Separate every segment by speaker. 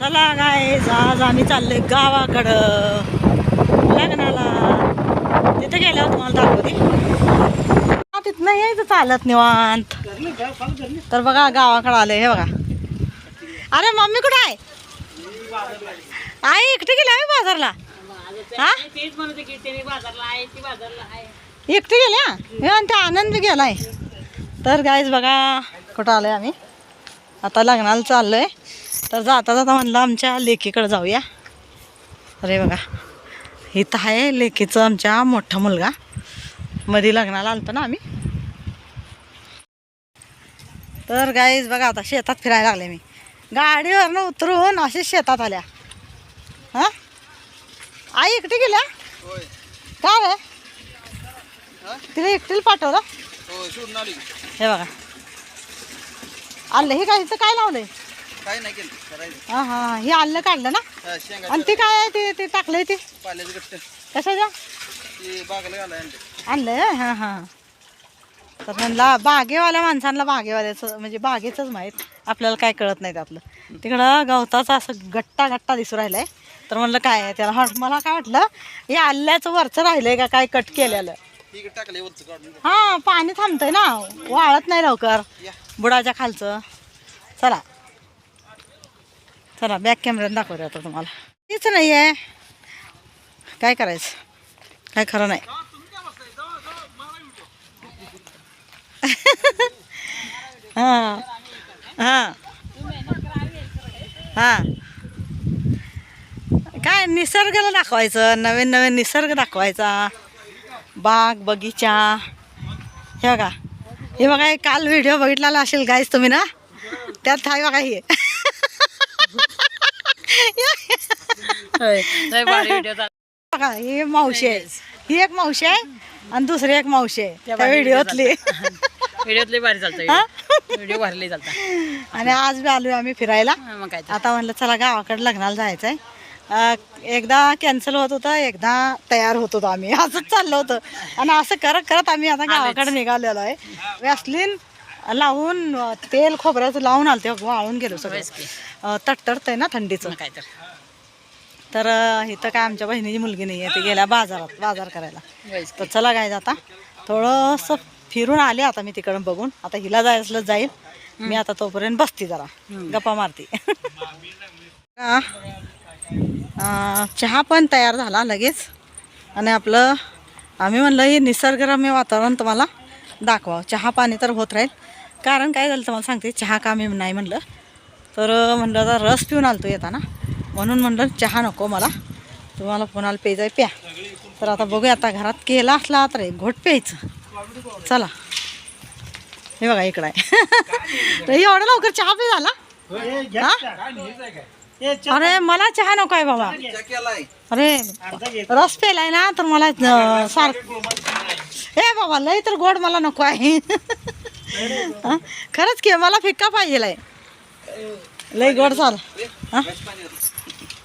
Speaker 1: चला काय आज आम्ही चाललोय गावाकडं. लग्नाला. तिथे गेल्यावर तुम्हाला दाखवते. तिथं तिथनं यायचं चालत निवांत. तर बघा गावाकडं आलोय हे बघा. अरे मम्मी कुठं आहे? आई एकटी गेली आहे बाजारला? हा? एकटी गेल्या हे? आणि त्या आनंद बी गेलाय. तर गायच बघा कुठं आलोय आम्ही? आता लग्नाला चाललोय. तर जाता जाता म्हणलं आमच्या लेकीकडे जाऊया. अरे बघा इथं आहे लेकीचं आमच्या मोठा मुलगा. मध्ये लग्नाला आलतो ना आम्ही. तर गाईज बघा आता शेतात फिरायला लागले मी. गाडीवरनं उतरून असे शेतात आल्या. हां? आई एकटी गेल्या? का रे? तिला एकटीला पाठवलं? हे बघा. आलं हे काय इथं काय लावलंय?
Speaker 2: काय नाही केलं करायचं.
Speaker 1: हा हा हे. आलं काढलं ना?
Speaker 2: हा, शेंगा
Speaker 1: आणि ते काय आहे ते ते टाकलंय ते?
Speaker 2: पाल्याचं गट्ट
Speaker 1: कशाच्या
Speaker 2: ते बागला घालाय आणलं.
Speaker 1: आणलंय हा हा. तर म्हणला बागेवाल्या माणसांना बागेवाल्याचं म्हणजे बागेचंच माहीत. आपल्याला काय कळत नाही त्यातलं. तिकडं गवताचा असं गट्टा गट्टा दिसू राहिलाय. तर म्हणलं काय आहे त्याला? हट- मला काय वाटलं हे आल्याचं वरचं राहिलंय का काय कट केलेलं?
Speaker 2: वरचं काढून.
Speaker 1: हा पाणी थांबतंय ना. वाळत नाही लवकर.
Speaker 2: या.
Speaker 1: बुडाच्या खालचं. चला. चला बॅक कॅमेऱ्यात दाखवते आता तुम्हाला. तीच नाही आहे काय करायचं? काय खरं नाही. हां. हां. हां. काय निसर्गाला दाखवायचं? नवीन नवीन निसर्ग दाखवायचा. बाग बगीचा. हे बघा. हे बघा काल व्हिडिओ बघितलेला असेल गाईस तुम्ही ना? त्यात हाय बघा हे. बघा ही मावशी आहे. ही एक मावशी आहे आणि दुसरी एक मावशी आहे. त्या व्हिडिओतली
Speaker 3: व्हिडिओतले भारी चालतं? व्हिडिओ भारी चालतं
Speaker 1: आणि आज बी आलोय आम्ही फिरायला.
Speaker 3: मग काय
Speaker 1: आता म्हणलं चला गावाकडे लग्नाला जायचं आहे एकदा कॅन्सल होत होतं एकदा तयार होत होतो आम्ही. असंच चाललं होतं. आणि असं करत करत आम्ही आता गावाकडे निघालेलो आहे. वॅसलीन लावून तेल खोबऱ्याचं लावून आलते वाळून गेलो. सगळं. तट्टरतंय ना थंडीचं.
Speaker 3: काय तर.
Speaker 1: तर इथं काय आमच्या बहिणीची मुलगी नाही आहे ती गेल्या बाजारात बाजार करायला. तर चला काय आता थोडंसं फिरून आले आता मी तिकडून बघून. आता हिला जायचं जाईल. मी आता तोपर्यंत बसते जरा. गप्पा मारते. चहा पण तयार झाला लगेच. आणि आपलं आम्ही म्हणलं हे निसर्गरम्य वातावरण तुम्हाला दाखवा. चहा पाणी तर होत राहील. कारण काय झालं तुम्हाला सांगते चहा का मी नाही म्हणलं. तर म्हणलं आता रस पिऊन आलतो येताना. म्हणून म्हणलं चहा नको मला. तुम्हाला कोणाला प्यायचं आहे प्या. तर आता बघूया आता घरात केला असला तर एक घोट प्यायचं. चला. हे बघा इकडं आहे. तर एवढं लवकर चहा पी झाला? अरे मला चहा नको आहे बाबा. अरे रस प्यायलाय ना तर मला सारखं ए बाबा लय तर गोड मला नको आहे. हा? खरंच की मला फिक्का पाहिजे लय लय गोड चाल हा?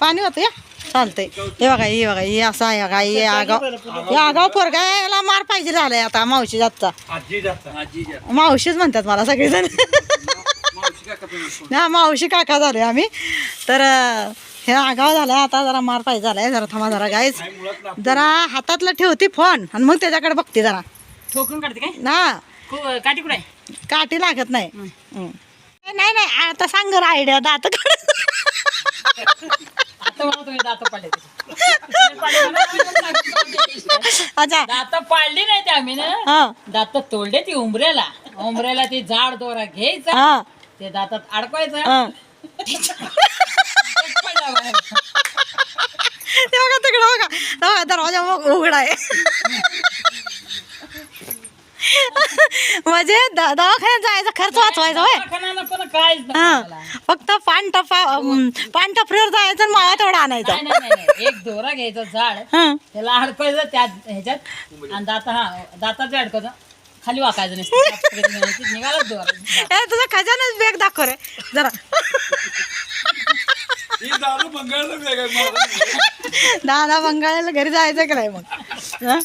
Speaker 1: पाणी होतं या? चालतंय. हे बघा हे बघा हे असं आहे बघा हे आगाव हे आगाव पोरगा याला मार पाहिजे झालाय आता मावशी जातचा. मावशीच म्हणतात मला सगळेजण. ना मावशी काका झाले आम्ही. तर हे आगाव झालाय आता जरा मार पाहिजे झालाय जरा थांबा जरा गायच जरा हातातलं ठेवते फोन आणि मग त्याच्याकडे बघते जरा.
Speaker 3: ठोकून काढते काय?
Speaker 1: ना.
Speaker 3: काठी कुठे
Speaker 1: काठी लागत नाही. नाही नाही आता सांग आयडिया दात अच्छा.
Speaker 3: दात पाडली नाही ते आम्ही ना.
Speaker 1: हा.
Speaker 3: दात तोडले ती उंबऱ्याला. उंबऱ्याला ते झाड दोरा घ्यायचा. ते दातात अडकवायचं.
Speaker 1: ते बघा तिकडं बघा तेव्हा दरवाजा मग उघडा आहे म्हणजे द- दवाखान्यात जायचा खर्च वाचवायचा होय? हा. फक्त पान टपा अं, पान टपरीवर जायचं आणि मावा तेवढा आणायचा.
Speaker 3: नाही, नाही, नाही, नाही. एक दोरा घ्यायचं झाड.
Speaker 1: हं.
Speaker 3: त्याला अडकवायचं त्या ह्याच्यात आणि दाता हा दातात अडकवायचं खाली वाकायचं नसतं. निघाला दोरा.
Speaker 1: तुझा खजानाच बॅग दाखव रे जरा. दादा बंगाळ्याला घरी जायचं की नाही मग? हं?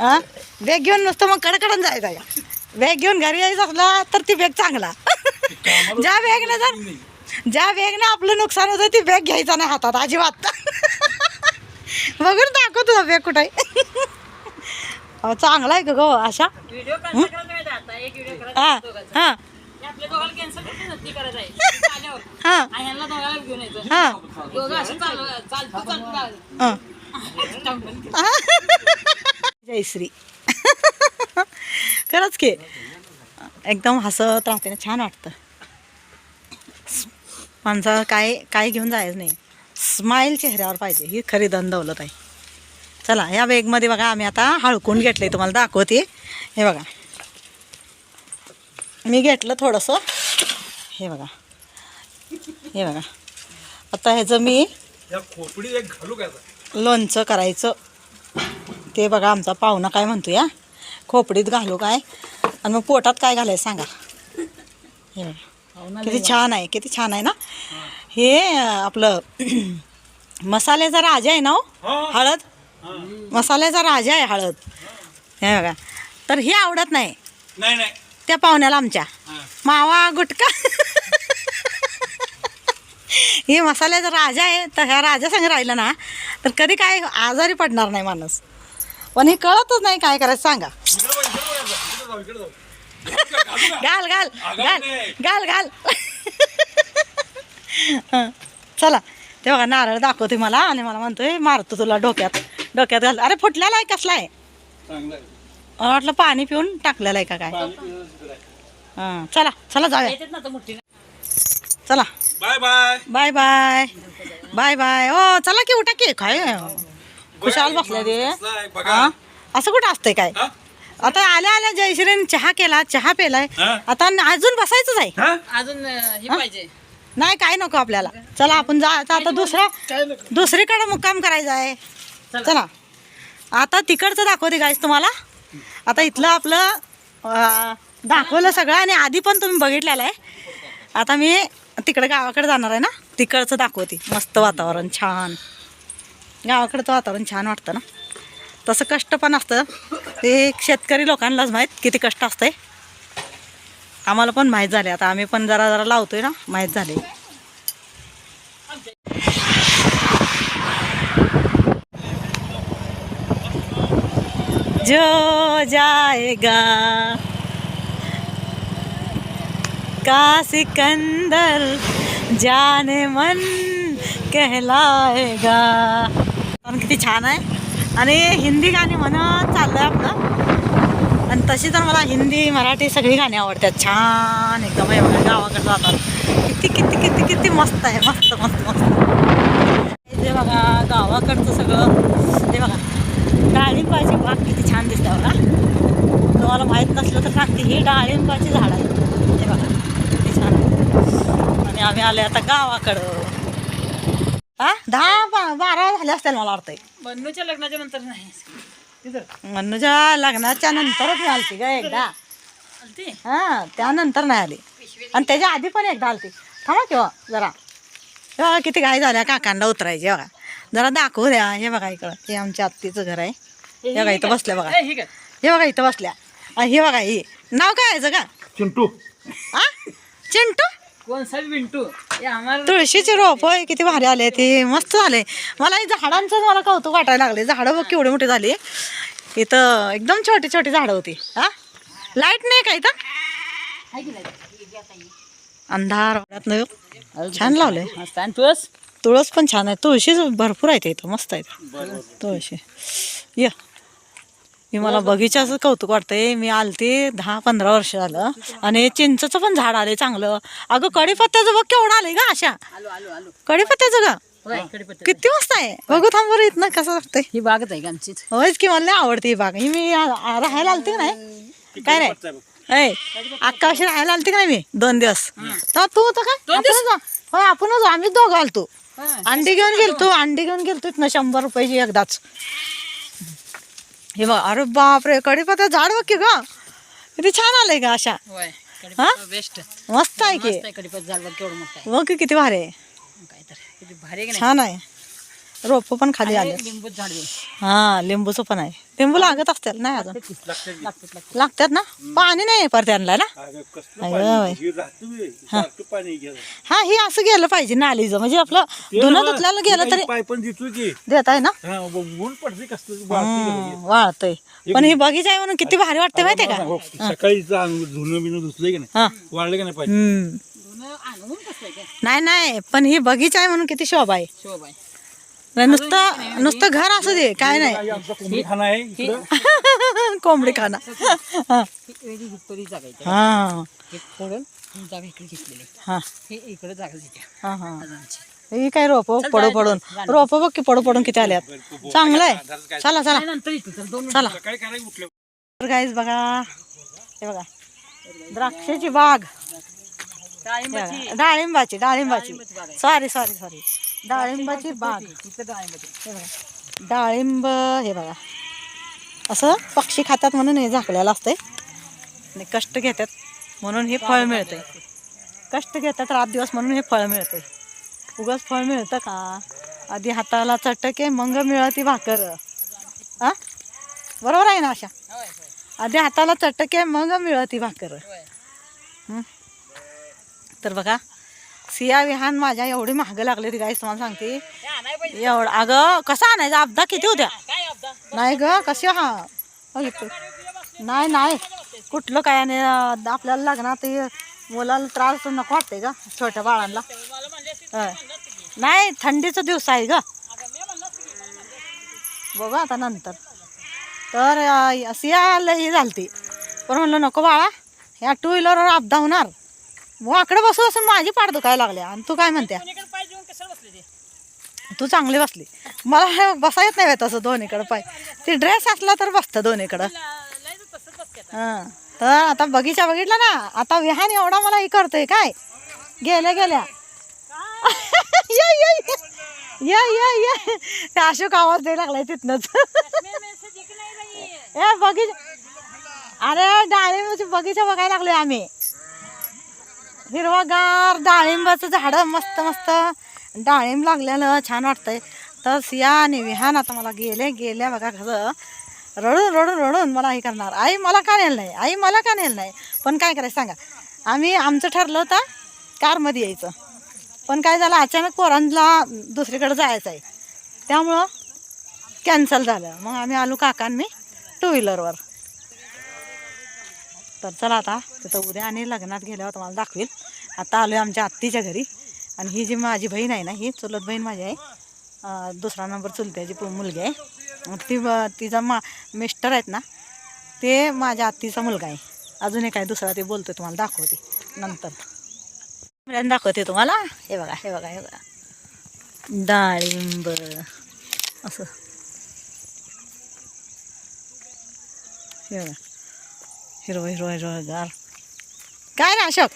Speaker 1: हं? बॅग घेऊन नुसतं मग कडकडन जायचं या. बॅग घेऊन घरी यायचं असला तर ती बॅग चांगला. ज्या बॅगने जर ज्या बॅगने आपलं नुकसान होतं ती बॅग घ्यायचा नाही हातात अजिबात. बघून दाखव तुझा बॅग कुठं चांगला आहे का गो अशा. हा. हा.
Speaker 3: आपल्या दोघांना कॅन्सल करते ना ती करायचं आहे. आल्यावर.
Speaker 1: हा.
Speaker 3: आणि ह्यांना दोघांना घेऊन यायचं.
Speaker 1: हा.
Speaker 3: दोघं असे चालू चालतो चालतो
Speaker 1: हा.
Speaker 3: चालतो
Speaker 1: जयश्री. खरंच की एकदम हसत राहते ना छान वाटतं. माणसा काय काय घेऊन जायचं नाही. स्माईल चेहऱ्यावर पाहिजे. ही खरी धन दौलत आहे. चला या बॅगमध्ये बघा आम्ही आता हळकून घेतले तुम्हाला दाखवते. हे बघा. मी घेतलं थोडंसं. हे बघा. हे बघा. आता ह्याचं मी
Speaker 4: या खोपडी एक घालू का आता?
Speaker 1: लोणचं करायचं. ते बघा आमचा पाहुणा काय म्हणतो या खोपडीत घालू काय? आणि मग पोटात काय घालायचं सांगा. हे बघा. किती छान आहे किती छान आहे ना? हे आपलं मसाल्याचा राजा आहे ना हो? हळद? मसाल्याचा राजा आहे हळद. हे बघा. तर हे आवडत नाही.
Speaker 4: नाही नाही.
Speaker 1: त्या पाहुण्याला आमच्या. मावा गुटका हे मसाल्याचा राजा आहे तर ह्या राजा संग राहिलं ना तर कधी काय आजारी पडणार नाही माणूस. पण हे कळतच नाही काय करायचं सांगा. घाल घाल घाल. घाल घाल. चला. ते बघा नारळ दाखवते मला आणि मला म्हणतोय मारतो तुला डोक्यात. डोक्यात घाल. अरे फुटलेला आहे कसला आहे. वाटलं पाणी पिऊन टाकलेलं आहे का काय. हां चला चला जाऊया. चला.
Speaker 4: Bye bye.
Speaker 1: Bye bye. Bye bye. ओ चला की उठा की. काय खुशाल बसले ते हा? असं कुठं असतंय काय?
Speaker 4: हा?
Speaker 1: आता आल्या आल्या जयश्रीने चहा केला चहा पेलाय? आता अजून बसायचंच आहे.
Speaker 4: हा?
Speaker 3: अजून हे
Speaker 1: नाही काय नको आपल्याला. चला आपण जा आता आता दुसऱ्या दुसरीकडे मुक्काम करायचा आहे. चला. आता तिकडचं दाखवते गायस तुम्हाला. आता इथलं आपलं दाखवलं सगळं आणि आधी पण तुम्ही बघितलेलं आहे. आता मी तिकडे गावाकडे जाणार आहे ना तिकडचं दाखवते. मस्त वातावरण छान. गावाकडचं वातावरण छान वाटतं ना. तसं कष्ट पण असतं. ते शेतकरी लोकांनाच माहीत किती कष्ट असतंय. आम्हाला पण माहीत झाले आता आम्ही पण जरा जरा लावतोय ना माहीत झाले जो जाएगा। का सिकंदर जाने मन कहलाएगा। पण किती छान आहे. आणि हिंदी गाणी म्हणत चाललं आहे आपलं. आणि तशी तर मला हिंदी मराठी सगळी गाणी आवडतात. छान एकदम आहे गावाकडे जातात. किती किती किती किती मस्त आहे. मस्त मस्त मस्त. ते बघा गावाकडचं सगळं ते बघा डाळिंबाची बाग किती छान दिसते बघा तुम्हाला माहीत नसलं तर सांगते ही डाळिंबाची झाड आहे हे बघा किती छान आहे. आणि आम्ही आले आता गावाकडं. हा? दहा बा- बारा झाले असतील मला वाटतंय.
Speaker 3: बन्नूच्या लग्नाच्या नंतर नाही. तिथं?
Speaker 1: मनूच्या लग्नाच्या नंतरच मी आलती का एकदा? हा त्यानंतर नाही आली. आणि त्याच्या आधी पण एकदा आलती. थांबा किंवा जरा. हे बघा किती घाई झाल्या काकांना उतरायची बघा. जरा दाखवू द्या हे बघा इकडं. हे आमच्या आत्तीचं घर आहे. हे बघा इथं बसल्या बघा.
Speaker 3: हे काय
Speaker 1: हे बघा इथं बसल्या. हे बघा ही. नाव काय यायचं का
Speaker 4: चिंटू.
Speaker 1: आ? चिंटू?
Speaker 3: कोण साहेब विंटू?
Speaker 1: तुळशीचे रोप होय किती भारी आले ते. मस्त झाले. मला हे झाडांचं मला कौतुक वाटायला लागले झाडं बघ केवढी मोठी झाली. इथं एकदम छोटी छोटी झाडं होती. हा लाइट नाही का इथं?
Speaker 3: आहे?
Speaker 1: अंधार. वाटत नाही छान
Speaker 3: आणि तुळस?
Speaker 1: तुळस पण छान आहे. तुळशी भरपूर आहे इथं. मस्त आहे तुळशी. ये. मी मला बगीच्याचं कौतुक वाटतंय. मी आलते दहा पंधरा वर्ष झालं. आणि चिंचचं पण झाड आले चांगलं. अगं कढीपत्त्याचं बघ केवढं आलंय का अशा.
Speaker 3: आलो आलो आलो.
Speaker 1: कढीपत्त्याचं का
Speaker 3: होय कडीपत्ता
Speaker 1: किती मस्त आहे. बघू थांब बरं इथनं कसं वाटतंय.
Speaker 3: ही बागच आहे का आमचीच
Speaker 1: होयच की मला आवडते ही बाग. ही मी आ- आ- राहायला आलते का नाही? काय नाही ऐ अक्का वर्षी राहायला आलते का नाही मी? दोन दिवस. तेव्हा तू होतं काय? आपणच. होय आपणच. आम्हीच दोघं आलतो. अंडी घेऊन गेलतो अंडी घेऊन गेलतो इथनं शंभर रुपयाची एकदाच. हे बघ अरे बापरे कडीपत्ता झाड बघ की ग. किती छान आलंय का अशा.
Speaker 3: होय बेस्ट
Speaker 1: मस्त आहे की.
Speaker 3: मस्त आहे कडीपत्ता झाड बघ केवढं मोठं आहे.
Speaker 1: बघ की किती भारी आहे.
Speaker 3: काय तर किती भारी आहे की नाही?
Speaker 1: छान आहे. रोप पण खाली आले
Speaker 3: लिंबू झाड
Speaker 1: हा लिंबूचं पण आहे. लिंबू लागत असतील नाही अजून.
Speaker 3: लागतात
Speaker 1: ना? पाणी नाही परत त्यांना ना.
Speaker 4: हे.
Speaker 1: हा. हे असं गेलं पाहिजे नालीचं. म्हणजे आपलं
Speaker 4: ते
Speaker 1: धुणं धुतल्याला गेलं तरी
Speaker 4: देतो
Speaker 1: आहे ना?
Speaker 4: हा
Speaker 1: वाळतंय पण ही बगीचा आहे म्हणून किती भारी वाटते माहितीये का?
Speaker 4: हो, सकाळी धुणं बिणं धुतलंय की नाही?
Speaker 1: हा.
Speaker 4: वाळलं की नाही पाहिजे?
Speaker 1: हम्म.
Speaker 3: आणून कसं काय?
Speaker 1: नाही नाही. पण ही बगीचा आहे म्हणून किती शोभा आहे.
Speaker 3: शोभ आहे.
Speaker 1: नाही, नुसतं नुसतं घर असू दे काय नाही.
Speaker 4: आमचा कोंबडी खाना आहे इकडं.
Speaker 1: कोंबडी खाना. हा.
Speaker 3: ही वेगळी हितपरी जागा आहे
Speaker 1: हा.
Speaker 3: हे फोडून ही जागा इकडे घेतलेली आहे.
Speaker 1: हा.
Speaker 3: हे इकडे जागा तिथे
Speaker 1: हा हा.
Speaker 3: आजांची
Speaker 1: ही काय रोप पडू पडून. रोप बघ की पडू पडून किती आल्यात. चांगलं आहे चला चला.
Speaker 3: नंतर तर दोन
Speaker 1: चला.
Speaker 4: करायला उठलं.
Speaker 1: तर बघा. हे बघा. द्राक्षाची बाग.
Speaker 3: डाळिंबाची.
Speaker 1: डाळिंबाची डाळिंबाची.
Speaker 3: डाळिंबाची बाग आहे.
Speaker 1: सॉरी सॉरी सॉरी डाळिंबाची बाग.
Speaker 3: इथं डाळिंबाची
Speaker 1: हे बघा. डाळिंब हे बघा. असं पक्षी खातात म्हणून हे झाकलेलं असतंय. आणि कष्ट घेतात म्हणून हे फळ मिळतंय. कष्ट घेतात रात दिवस म्हणून हे फळ मिळतंय. उगाच फळ मिळतं का? आधी हाताला चटके मग मिळती भाकर. हा बरोबर आहे ना अशा
Speaker 3: होय होय.
Speaker 1: आधी हाताला चटके मग मिळती भाकर.
Speaker 3: होय.
Speaker 1: हं? तर बघा सिया विहान माझ्या एवढी महाग लागली होती गाईस तुम्हाला सांगते. एवढं अगं कसं आणायचं? अपदा किती होत्या? नाही ग कशी? हा. नाही नाही. कुठलं काय आणि आपल्याला लग्नात ते मुलाला त्रास नको वाटते का छोट्या बाळांना. नाही थंडीचा दिवस आहे ग.
Speaker 3: अगं
Speaker 1: बघू आता नंतर. तर अं, सियाला ही झालती. पण म्हणलं नको बाळा ह्या टू व्हीलरवर अपदा होणार. वाकडं बसू बसून माझी पाठ दुखायला लागल्या आणि तू काय म्हणत्या
Speaker 3: बसले ते?
Speaker 1: चांगली बसली. मला हे बसा येत नाही तसं दोन्हीकडं पाय. ते ड्रेस असला तर बसतं दोन्हीकडं. हां. तर आता बगीचा बघितला ना आता विहान एवढा मला हे करतोय काय? गेल्या गेल्या. या या या. या या या. ते अशोक आवाज द्यायला लागलाय तिथनच. ए बगीचा अरे डाळिंबाची बगीचा बघायला लागलोय आम्ही. हिरवागार डाळिंबाचं झाडं मस्त मस्त डाळिंब लागलेलं छान वाटतंय. तर सिया आणि विहान आता मला गेले गेल्या बघा खरं. रडून रडून रडून मला हे करणार. आई मला का नेलं नाही? आई मला का नेलं नाही? पण काय करायचं सांगा. आम्ही आमचं ठरलं होतं कारमध्ये यायचं. पण काय झालं अचानक पोरांना दुसरीकडे जायचं आहे. त्यामुळं कॅन्सल झालं. मग आम्ही आलो काकांनी टू व्हीलरवर. तर चला आता तिथं उद्या आणि लग्नात गेल्यावर तुम्हाला दाखवेल. आता आलो आहे आमच्या आत्तीच्या घरी. आणि ही जी माझी बहीण आहे ना ही चुलत बहीण माझी आहे. दुसरा नंबर चुलत्याची मुलगी आहे. मग ती तिचा मा मिस्टर आहेत ना ते माझ्या आत्तीचा मुलगा आहे. अजून एक आहे दुसरा ते बोलतो तुम्हाला दाखवते नंतर. दाखवते तुम्हाला. हे बघा हे बघा हे बघा. डाळिंब. असं. हे बघा. हिरवं हिरवं हिरवं गार काय ना अशोक?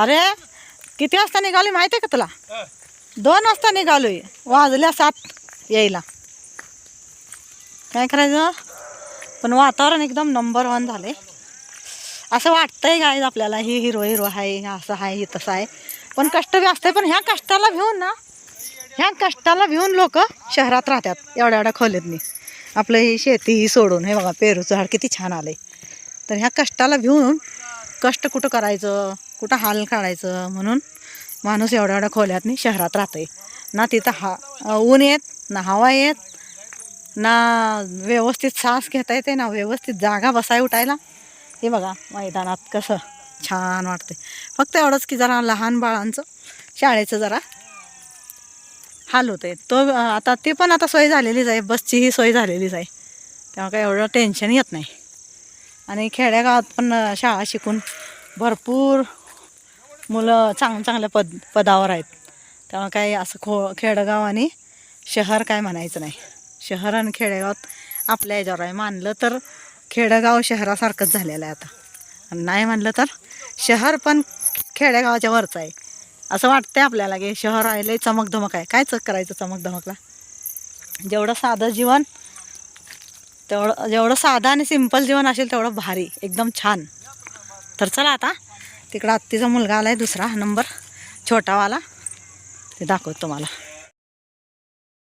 Speaker 1: अरे किती वाजता निघाली माहिती आहे का तुला? दोन वाजता निघालोय. वाजल्या सात यायला. काय करायचं? पण वातावरण एकदम नंबर वन झाले असं वाटतंय काय आपल्याला ही हिरो हिरो आहे असं आहे हे तसं आहे. पण कष्ट बी असते पण ह्या कष्टाला भिवून ना ह्या कष्टाला भिवून लोक शहरात राहतात एवढ्या एवढ्या खोलीतनी. आपलं ही शेती ही सोडून हे बघा पेरूचं झाड किती छान आलंय. तर ह्या कष्टाला भिवून कष्ट कुठं करायचं कुठं हाल काढायचं म्हणून माणूस एवढ्या एवढ्या खोल्यातनी शहरात राहतंय. ना तिथं हा ऊन येत ना हवा येत ना व्यवस्थित श्वास घेता येते ना व्यवस्थित जागा बसाय उठायला. हे बघा मैदानात कसं छान वाटते फक्त एवढंच की जरा लहान बाळांचं शाळेचं जरा हाल होते तो आता ते पण आता सोय झालेलीच आहे. बसचीही सोय झालेलीच आहे. तेव्हा काही एवढं टेन्शन येत नाही. आणि खेड्यागावात पण शाळा शिकून भरपूर मुलं चांग चांगल्या पद पदावर आहेत. तेव्हा काही असं खो खेडगाव आणि शहर काय म्हणायचं नाही. शहर आणि खेडेगावात आपल्या याच्यावर आहे. मानलं तर खेडेगाव शहरासारखंच झालेलं आहे आता. आणि नाही म्हणलं तर शहर पण खेडेगावाच्या वरचं आहे. असं वाटतंय आपल्याला की शहर आहे लय चमकधमक आहे. काय चक करायचं चमकधमकला? जेवढं साधं जीवन तेवढं जेवढं साधं आणि सिंपल जीवन असेल तेवढं भारी एकदम छान. तर चला आता तिकडं आत्तीचा मुलगा आला आहे दुसरा नंबर छोटावाला. ते दाखवतो तुम्हाला.